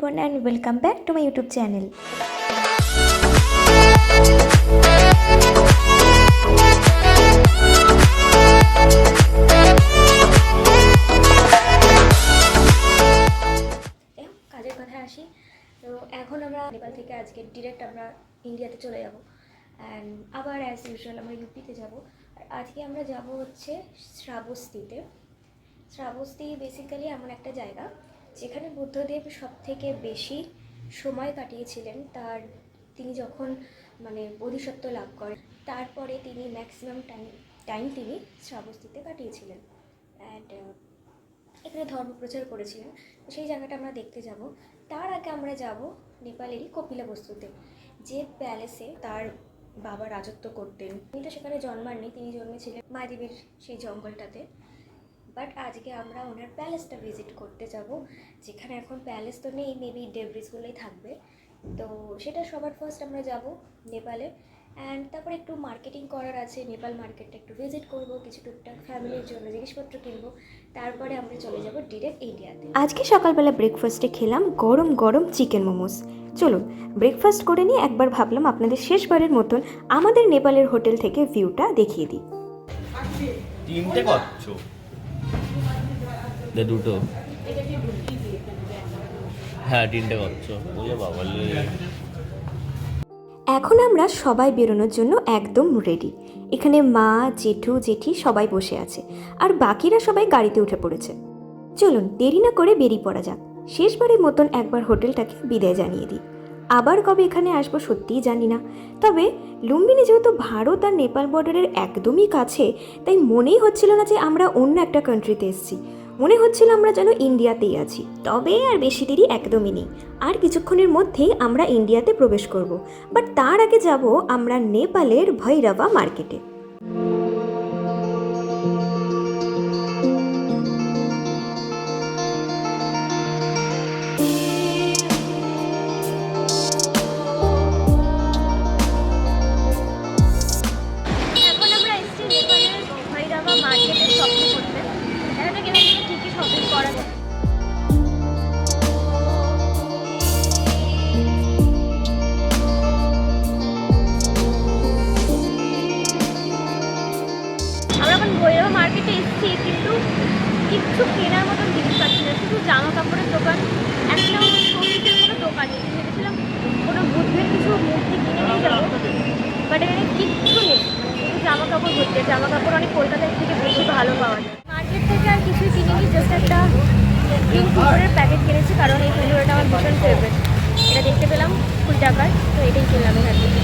Triparna and welcome back to my YouTube channel কাজের কথায় আসি। তো এখন আমরা নেপাল থেকে আজকে ডিরেক্ট আমরা ইন্ডিয়াতে চলে যাব। অ্যান্ড আবার অ্যাজ ইউজুয়াল আমরা ইউপিতে যাব। আর আজকে আমরা যাব হচ্ছে শ্রাবস্তিতে। শ্রাবস্তি বেসিক্যালি এমন একটা জায়গা। যেখানে বুদ্ধদেব সব থেকে বেশি সময় কাটিয়েছিলেন, তার তিনি যখন মানে বোধিসত্ত্ব লাভ করেন, তারপরে তিনি ম্যাক্সিমাম টাইম টাইম তিনি শ্রাবস্তিতে কাটিয়েছিলেন। অ্যান্ড এখানে ধর্ম প্রচার করেছিলেন। সেই জায়গাটা আমরা দেখতে যাব। তার আগে আমরা যাব নেপালেরই কপিলা বস্তুতে, যে প্যালেসে তার বাবা রাজত্ব করতেন। তিনি তো সেখানে জন্মাননি, তিনি জন্মেছিলেন মায়াদেবীর সেই জঙ্গলটাতে। বাট আজকে আমরা ওনার প্যালেসটা ভিজিট করতে যাব যেখানে এখন প্যালেস তো নেই মেবি ডেব্রিসগুলোই থাকবে। তো সেটা সবার ফার্স্ট আমরা যাব নেপালে। অ্যান্ড তারপরে একটু মার্কেটিং করার আছে নেপাল মার্কেটটা একটু ভিজিট করব কিছু টুকটাক ফ্যামিলির জন্য জিনিসপত্র কিনবো। তারপরে আমরা চলে যাব ডিরেক্ট ইন্ডিয়াতে আজকে সকালবেলা ব্রেকফাস্টে খেলাম গরম গরম চিকেন মোমোস চলুন ব্রেকফাস্ট করে নিয়ে একবার ভাবলাম আপনাদের শেষবারের মতন আমাদের নেপালের হোটেল থেকে ভিউটা দেখিয়ে দিই। তিনটে, দুটো। হ্যাঁ তিনটে কচ্ছ ওরে বাবা এখন আমরা সবাই বেরোনোর জন্য একদম রেডি এখানে মা, জেঠু, জেঠি সবাই বসে আছে, আর বাকিরা সবাই গাড়িতে উঠে পড়েছে। চলুন, দেরি না করে বেরিয়ে পড়া যাক। শেষবারের মতন একবার হোটেলটাকে বিদায় জানিয়ে দিই। আবার কবে এখানে আসব সত্যিই জানি না। তবে লুম্বিনী যেহেতু ভারত আর নেপাল বর্ডারের একদমই কাছে, তাই মনেই হচ্ছিল না যে আমরা অন্য একটা কান্ট্রিতে এসেছি। মনে হচ্ছিল আমরা যেন ইন্ডিয়াতেই আছি। তবে আর বেশি দেরি একদমই নেই। আর কিছুক্ষণের মধ্যেই আমরা ইন্ডিয়াতে প্রবেশ করব। বাট তার আগে যাব আমরা নেপালের ভৈরবা মার্কেটে। ভর্তি জামা কাপড় অনেক কলকাতার থেকে বেশি ভালো পাওয়া যায়। মার্কেট থেকে আর কিছু কিনিনি জাস্ট একটা গ্রিন কুকুরের প্যাকেট কিনেছি, কারণ এই কুকুরটা আমার ভীষণ ফেভারিট এটা দেখতে পেলাম ফুল টাকার তো এটাই কিনলাম এখান থেকে।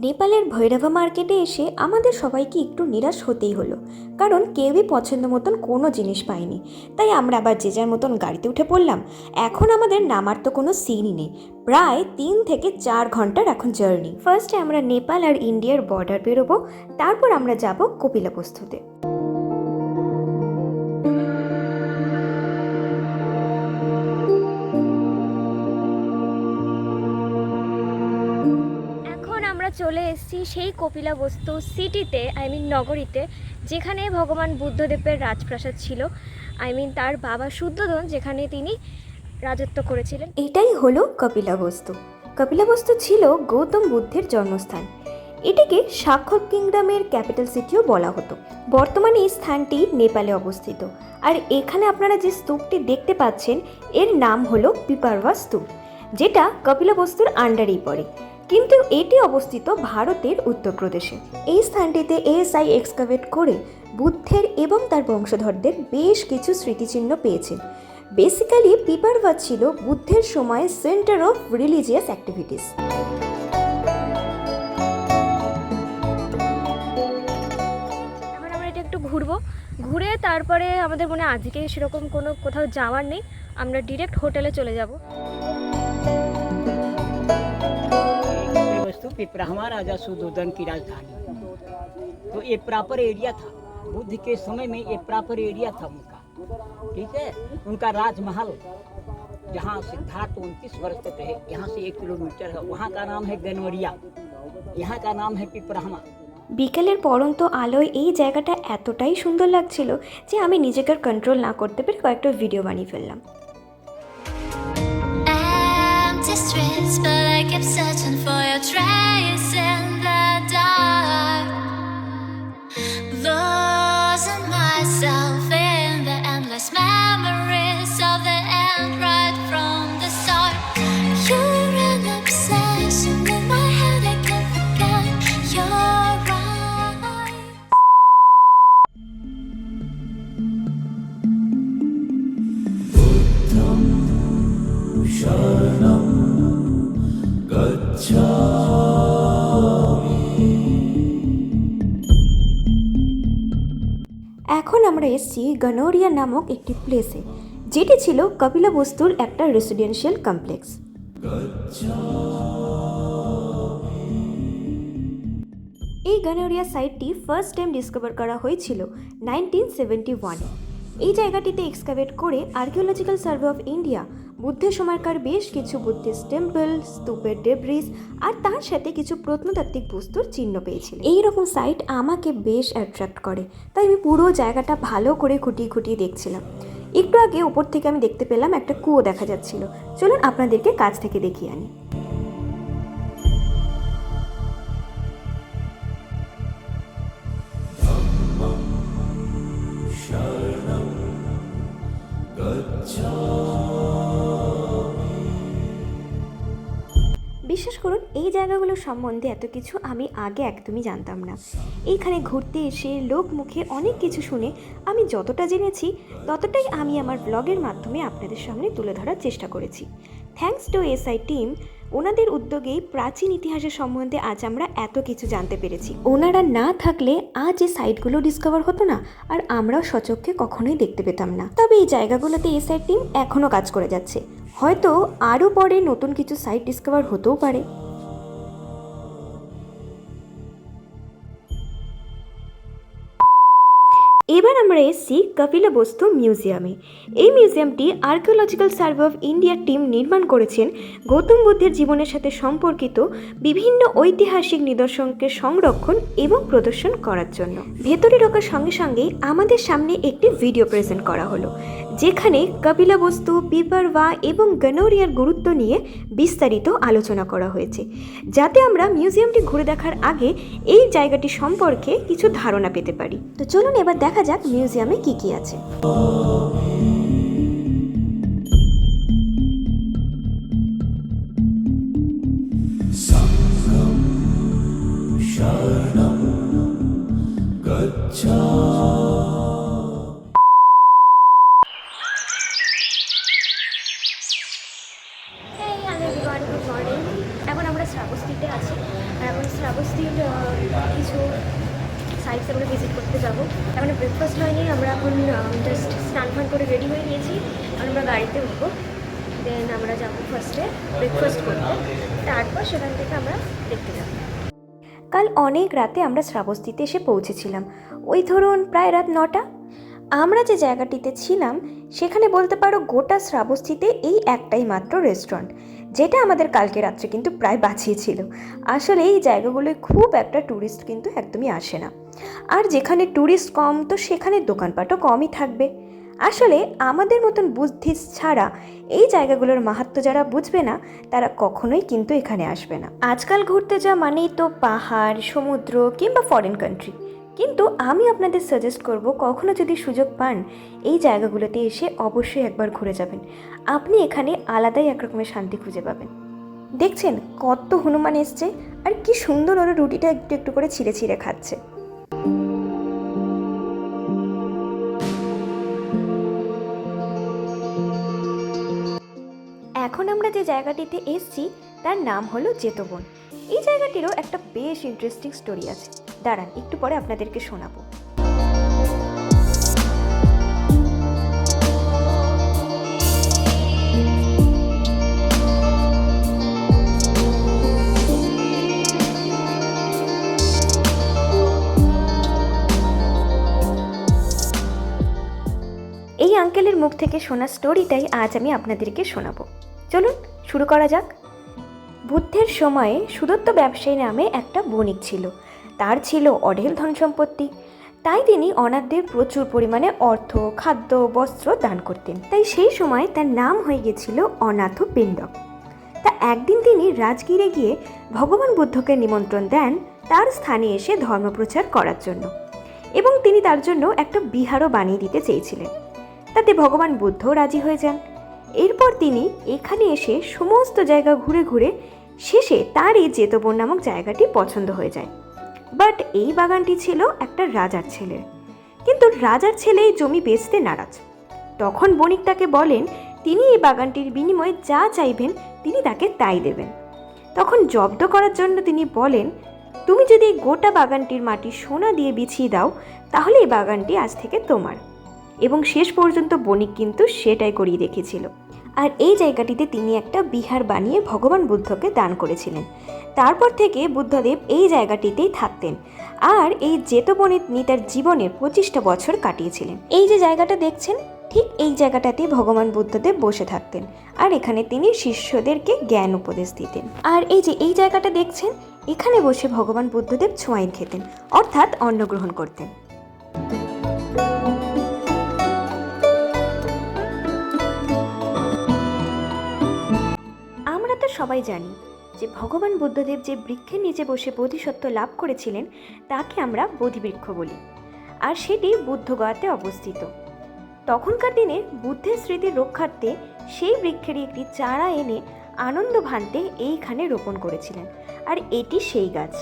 নেপালের ভৈরাভা মার্কেটে এসে আমাদের সবাইকে একটু নিরাশ হতেই হলো। কারণ কেউই পছন্দ মতন কোনো জিনিস পায়নি। তাই আমরা আবার যে যার মতন গাড়িতে উঠে পড়লাম। এখন আমাদের নামার তো কোনো সিনই নেই। প্রায় তিন থেকে চার ঘণ্টার এখন জার্নি ফার্স্টে আমরা নেপাল আর ইন্ডিয়ার বর্ডার বেরোবো। তারপর আমরা যাব কপিলাবস্তুতে। এসেছি সেই কপিলা বস্তু সিটিতে আই মিন নগরীতে, যেখানে ভগবান বুদ্ধদেবের রাজপ্রাসাদ ছিল। আই মিন তার বাবা শুদ্ধোধন, যেখানে তিনি রাজত্ব করেছিলেন। এটাই হলো কপিলাবস্তু কপিলাবস্তু ছিল গৌতম বুদ্ধের জন্মস্থান। এটিকে স্বাক্ষর কিংডমের ক্যাপিটাল সিটিও বলা হতো। বর্তমানে এই স্থানটি নেপালে অবস্থিত। আর এখানে আপনারা যে স্তূপটি দেখতে পাচ্ছেন, এর নাম হলো পিপারভা স্তূপ, যেটা কপিলাবস্তুর আন্ডারেই পড়ে। কিন্তু এটি অবস্থিত ভারতের উত্তরপ্রদেশে। এই স্থানটিতে এএসআই এক্সকাভেট করে বুদ্ধের এবং তার বংশধরদের বেশ কিছু স্মৃতিচিহ্ন পেয়েছেন বেসিক্যালি পিপারভা ছিল বুদ্ধের সময় সেন্টার অফ রিলিজিয়াস অ্যাক্টিভিটিস আমরা এটা একটু ঘুরবো। ঘুরে তারপরে আমাদের মনে আজকে সেরকম কোনো কোথাও যাওয়ার নেই। আমরা ডিরেক্ট হোটেলে চলে যাব। ये वस्तु पिपराहवा राजा सुदोधन की राजधानी तो ये प्रॉपर एरिया था बुद्ध के समय में ये प्रॉपर एरिया था उनका ठीक है उनका राजमहल जहाँ सिद्धार्थ उनतीस वर्ष तक रहे यहाँ से एक किलोमीटर है वहाँ का नाम है गनवरिया यहाँ का नाम है पिपराहवा বিকেলের পরন্ত আলোয় এই জায়গাটা এতটাই সুন্দর লাগছিল যে আমি নিজেকে কন্ট্রোল না করতে পেরে কয়েকটা ভিডিও বানিয়ে ফেললাম এসেছি গনোরিয়া নামক একটি প্লেসে যেটি ছিল কপিলা বস্তুর একটা রেসিডেন্সিয়াল কমপ্লেক্স এই গনোরিয়া সাইটটি ফার্স্ট টাইম ডিসকভার করা হয়েছিল নাইনটিন সেভেন্টি ওয়ানে এই জায়গাটিতে এক্সকাভেট করে আর্কিওলজিক্যাল সার্ভে অফ ইন্ডিয়া বুদ্ধের সময়কার বেশ কিছু বুদ্ধিস্ট টেম্পল স্তূপের ডেব্রিস আর তার সাথে কিছু প্রত্নতাত্ত্বিক বস্তুর চিহ্ন পেয়েছিল। এই রকম সাইট আমাকে বেশ অ্যাট্রাক্ট করে, তাই আমি পুরো জায়গাটা ভালো করে খুঁটিয়ে খুঁটিয়ে দেখছিলাম। একটু আগে উপর থেকে আমি দেখতে পেলাম একটা কুয়ো দেখা যাচ্ছিল। চলুন আপনাদেরকে কাছ থেকে দেখিয়ে আনি। বিশ্বাস করুন, এই জায়গাগুলো সম্বন্ধে এত কিছু আমি আগে একদমই জানতাম না। এইখানে ঘুরতে এসে লোক মুখে অনেক কিছু শুনে আমি যতটা জেনেছি, ততটাই আমি আমার ব্লগের মাধ্যমে আপনাদের সামনে তুলে ধরার চেষ্টা করেছি। থ্যাঙ্কস টু এসআই টিম ওনাদের উদ্যোগেই প্রাচীন ইতিহাসের সম্বন্ধে আজ আমরা এত কিছু জানতে পেরেছি। ওনারা না থাকলে আজ এই সাইটগুলো ডিসকভার হতো না, আর আমরাও সচক্ষে কখনোই দেখতে পেতাম না। তবে এই জায়গাগুলোতে এসআই টিম এখনও কাজ করে যাচ্ছে। হয়তো আরও পরে নতুন কিছু সাইট ডিসকভার হতেও পারে। আমরা এসেছি কপিলা বস্তু মিউজিয়ামে। এই মিউজিয়ামটি আর্কিওলজিক্যাল সার্ভে অফ ইন্ডিয়ার টিম নির্মাণ করেছেন গৌতম বুদ্ধের জীবনের সাথে সম্পর্কিত বিভিন্ন ঐতিহাসিক নিদর্শনকে সংরক্ষণ এবং প্রদর্শন করার জন্য। ভেতরে ঢোকার সঙ্গে সঙ্গে আমাদের সামনে একটি ভিডিও প্রেজেন্ট করা হলো। যেখানে কপিলা বস্তু, পিপারওয়া এবং গনোরিয়ার গুরুত্ব নিয়ে বিস্তারিত আলোচনা করা হয়েছে। যাতে আমরা মিউজিয়ামটি ঘুরে দেখার আগে এই জায়গাটি সম্পর্কে কিছু ধারণা পেতে পারি। তো চলুন এবার দেখা যাক মিউজিয়ামে কি কি আছে। Everyone, good morning. এখন আমরা শ্রাবস্তিতে আছি। আর এখন শ্রাবস্তির কিছু সাইটস আমরা ভিজিট করতে যাব। এখন ব্রেকফাস্ট হয়নি আমরা এখন জাস্ট স্নান ফান করে রেডি হয়ে গিয়েছি। এখন আমরা গাড়িতে উঠবো। দেন আমরা যাব ফার্স্টে ব্রেকফাস্ট করতে। তারপর সেখান থেকে আমরা দেখতে যাব। কাল অনেক রাতে আমরা শ্রাবস্তিতে এসে পৌঁছেছিলাম। ওই ধরুন প্রায় রাত নটা। আমরা যে জায়গাটিতে ছিলাম সেখানে বলতে পারো গোটা শ্রাবস্তিতে এই একটাই মাত্র রেস্টুরেন্ট যেটা আমাদের কালকে রাত্রে কিন্তু প্রায় বাঁচিয়েছিল আসলে এই জায়গাগুলোয় খুব একটা ট্যুরিস্ট কিন্তু একদমই আসে না। আর যেখানে ট্যুরিস্ট কম, তো সেখানে দোকানপাটও কমই থাকবে। আসলে আমাদের মতন বুদ্ধিস্ট ছাড়া এই জায়গাগুলোর মাহাত্ম যারা বুঝবে না, তারা কখনোই কিন্তু এখানে আসবে না। আজকাল ঘুরতে যাওয়া মানেই তো পাহাড়, সমুদ্র কিংবা ফরেন কান্ট্রি কিন্তু আমি আপনাদের সাজেস্ট করব কখনো যদি সুযোগ পান, এই জায়গাগুলোতে এসে অবশ্যই একবার ঘুরে যাবেন। আপনি এখানে আলাদাই একরকমের শান্তি খুঁজে পাবেন। দেখছেন কত হনুমান এসছে আর কি সুন্দর ওরা রুটিটা একটু একটু করে ছিঁড়ে ছিঁড়ে খাচ্ছে। এখন আমরা যে জায়গাটিতে এসছি, তার নাম হলো জেতবন। এই জায়গাটিরও একটা বেশ ইন্টারেস্টিং স্টোরি আছে। দাঁড়ান, একটু পরে আপনাদেরকে শোনাবো। এই আঙ্কেলের মুখ থেকে শোনা স্টোরিটাই আজ আমি আপনাদেরকে শোনাবো। চলুন, শুরু করা যাক। বুদ্ধের সময়ে সুদত্ত ব্যবসায়ী নামে একটা বণিক ছিল। তার ছিল অঢেল ধন সম্পত্তি। তাই তিনি অনাথদের প্রচুর পরিমাণে অর্থ, খাদ্য, বস্ত্র দান করতেন। তাই সেই সময় তার নাম হয়ে গেছিল অনাথ পিণ্ডক তা একদিন তিনি রাজগিরে গিয়ে ভগবান বুদ্ধকে নিমন্ত্রণ দেন তার স্থানে এসে ধর্মপ্রচার করার জন্য এবং তিনি তার জন্য একটা বিহারও বানিয়ে দিতে চেয়েছিলেন। তাতে ভগবান বুদ্ধ রাজি হয়ে যান। এরপর তিনি এখানে এসে সমস্ত জায়গা ঘুরে ঘুরে শেষে তার এই জেতবন নামক জায়গাটি পছন্দ হয়ে যায়। বাট এই বাগানটি ছিল একটা রাজার ছেলের কিন্তু রাজার ছেলে এই জমি বেচতে নারাজ। তখন বণিক তাকে বলেন, তিনি এই বাগানটির বিনিময়ে যা চাইবেন, তিনি তাকে তাই দেবেন। তখন জব্দ করার জন্য তিনি বলেন, তুমি যদি এই গোটা বাগানটির মাটি সোনা দিয়ে বিছিয়ে দাও, তাহলে এই বাগানটি আজ থেকে তোমার। এবং শেষ পর্যন্ত বণিক কিন্তু সেটাই করিয়ে রেখেছিল। আর এই জায়গাটিতে তিনি একটা বিহার বানিয়ে ভগবান বুদ্ধকে দান করেছিলেন। তারপর থেকে বুদ্ধদেব এই জায়গাটিতেই থাকতেন আর এই জেতবনে তিনি তার জীবনের পঁচিশটা বছর কাটিয়েছিলেন। এই যে জায়গাটা দেখছেন, ঠিক এই জায়গাটাতেই ভগবান বুদ্ধদেব বসে থাকতেন আর এখানে তিনি শিষ্যদেরকে জ্ঞান উপদেশ দিতেন। আর এই যে এই জায়গাটা দেখছেন, এখানে বসে ভগবান বুদ্ধদেব ছোঁয়াইন খেতেন, অর্থাৎ অন্ন গ্রহণ করতেন। সবাই জানি যে ভগবান বুদ্ধদেব যে বৃক্ষের নিচে বসে বোধিসত্ত্ব লাভ করেছিলেন, তাকে আমরা বোধিবৃক্ষ বলি। আর সেটি বুদ্ধগয়াতে অবস্থিত। তখনকার দিনে বুদ্ধের স্মৃতি রক্ষার্থে সেই বৃক্ষের একটি চারা এনে আনন্দ ভান্তে এইখানে রোপণ করেছিলেন। আর এটি সেই গাছ।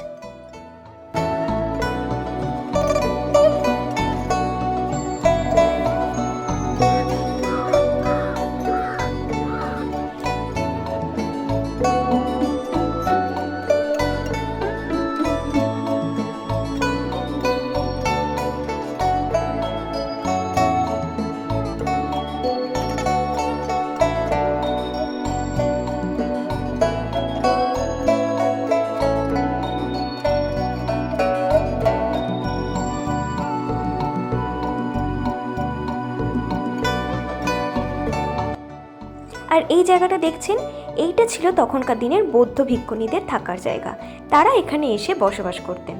আর এই জায়গাটা দেখছেন, এইটা ছিল তখনকার দিনের বৌদ্ধ ভিক্ষুণীদের থাকার জায়গা। তারা এখানে এসে বসবাস করতেন।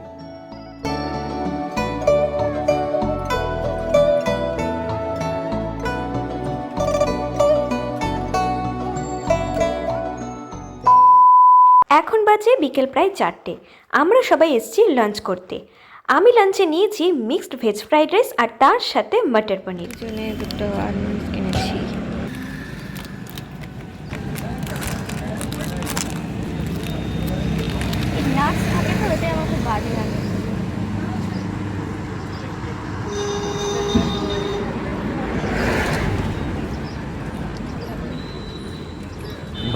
এখন বাজে বিকেল প্রায় চারটে। আমরা সবাই এসেছি লাঞ্চ করতে। আমি লাঞ্চে নিয়েছি মিক্সড ভেজ ফ্রাইড রাইস আর তার সাথে মটর পনির। জন্য দুটো আলমন্ড কিনেছি নাটস থাকে তো ওটাই আমার খুব বাজে লাগে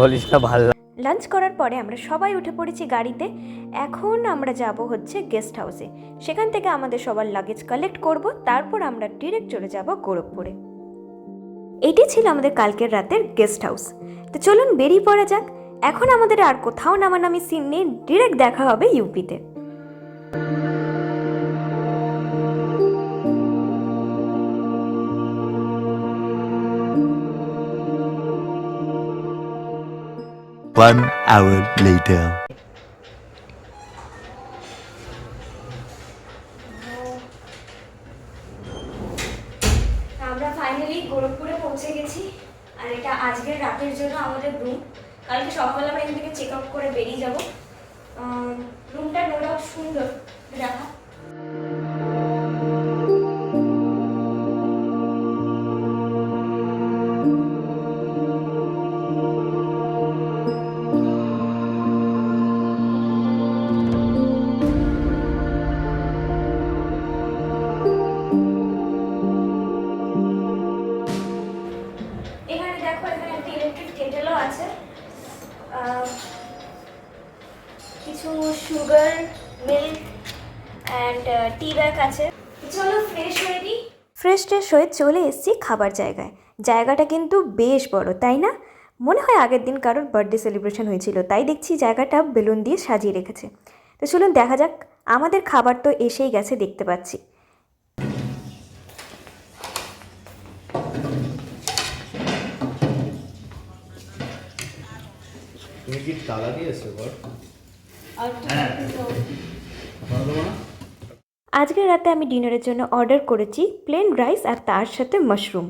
বলিস না, ভালো লাঞ্চ করার পরে আমরা সবাই উঠে পড়েছি গাড়িতে। এখন আমরা যাব হচ্ছে গেস্ট হাউসে। সেখান থেকে আমাদের সবার লাগেজ কালেক্ট করব, তারপর আমরা ডিরেক্ট চলে যাব গোরখপুরে। এটি ছিল আমাদের কালকের রাতের গেস্ট হাউস। তো চলুন বেরিয়ে পড়া যাক। এখন আমাদের আর কোথাও নামানামি সিন নেই, ডিরেক্ট দেখা হবে ইউপিতে। One hour later. আমরা ফাইনালি গোরখপুরে পৌঁছে গেছি, আর এটা আজকের রাতের জন্য আমাদের রুম কালকে সকালবেলা আমরা এখান থেকে চেক আউট করে বেরিয়ে যাব। রুমটা নো সুন্দর। দেখা। কিছু sugar milk and tea bag আছে। চলো ফ্রেশ হয়ে নিই। ফ্রেশ ট্রেশ হয়ে চলে এসেছি খাবার জায়গায়। জায়গাটা কিন্তু বেশ বড়, তাই না? মনে হয় আগের দিন কারোর বার্থডে সেলিব্রেশন হয়েছিল, তাই দেখছি জায়গাটা বেলুন দিয়ে সাজিয়ে রেখেছে। তো চলুন দেখা যাক, আমাদের খাবার তো এসেই গেছে দেখতে পাচ্ছি। তুমি কি তালা দিয়েছ ঘর আজকের রাতে আমি ডিনারের জন্য অর্ডার করেছি প্লেন রাইস আর তার সাথে মাশরুম।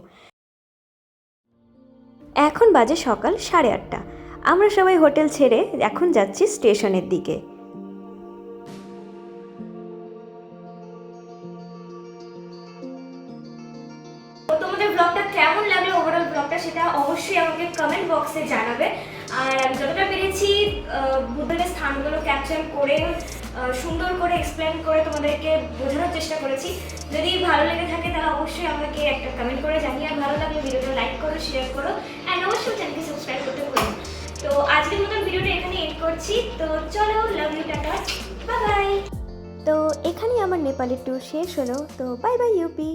এখন বাজে সকাল সাড়ে আটটা। আমরা সবাই হোটেল ছেড়ে এখন যাচ্ছি স্টেশনের দিকে। তোমাদের ব্লগটা কেমন লাগল? ওভারঅল ব্লগটা সেটা অবশ্যই আমাকে কমেন্ট বক্সে জানাবে। আর আমি যতটা পেরেছি বুদ্ধদের স্থানগুলো ক্যাপচার করে সুন্দর করে এক্সপ্লেন করে তোমাদেরকে বোঝানোর চেষ্টা করেছি। যদি ভালো লেগে থাকে, তাহলে অবশ্যই আমাকে একটা কমেন্ট করে জানিয়ে আর ভালো লাগলে ভিডিওটা লাইক করো শেয়ার করো অ্যান্ড অবশ্যই চ্যানেলকে সাবস্ক্রাইব করতে ভুলো তো আজকের মতন ভিডিওটা এখানে এড করছি। তো চলো love you tata. Bye bye তো এখানেই আমার নেপালের ট্যুর শেষ হলো। তো বাই বাই ইউপি